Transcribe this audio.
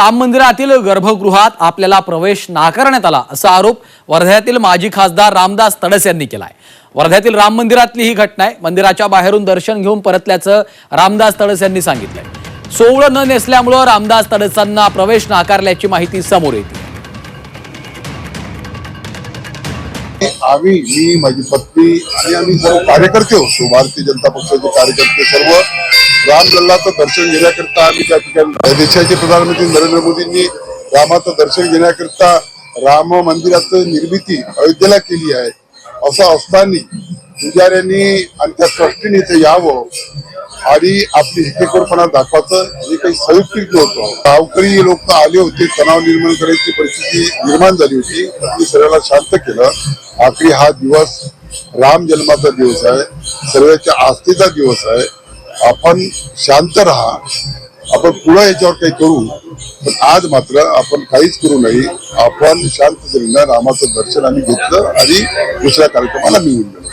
राम मंदिरातील गर्भगृहात आपल्याला प्रवेश नाकारण्यात आला असा आरोप वर्ध्यातील माजी खासदार रामदास तडस यांनी केलाय. वर्ध्यातील राम मंदिरातली ही घटना आहे. मंदिराच्या बाहेरून दर्शन घेऊन परतल्याचं रामदास तडस यांनी सांगितलंय. सोवळं न नेसल्यामुळं रामदास तडसांना प्रवेश नाकारल्याची माहिती समोर येते. आम्ही मी माझी पत्नी आणि आम्ही सर्व कार्यकर्ते होतो. भारतीय जनता पक्षाचे कार्यकर्ते सर्व. राम लल्लाचं दर्शन घेण्याकरिता आम्ही त्या ठिकाणी देशाचे प्रधानमंत्री नरेंद्र मोदींनी रामाचं दर्शन घेण्याकरिता राम मंदिराचं निर्मिती अयोध्येला केली आहे. असं असताना पुजाऱ्यांनी आणि त्या ट्रस्टीने इथे यावं आणि आपली हिकेकोरपणा दाखवायचं. हे काही संयुक्तिक नव्हतं. गावकरी लोक आले होते तणाव निर्माण करायची परिस्थिती निर्माण झाली होती. आपली सर्वांना शांत केलं. आखरी हा दिवस राम जन्माचा दिवस आहे. सर्वांच्या आस्थेचा दिवस आहे. आपण शांत राहा. आपण पुढे याच्यावर काही करू. पण आज मात्र आपण काहीच करू नये. आपण शांततेनं रामाचं दर्शन आम्ही घेतलं आणि दुसऱ्या कार्यक्रमाला निघून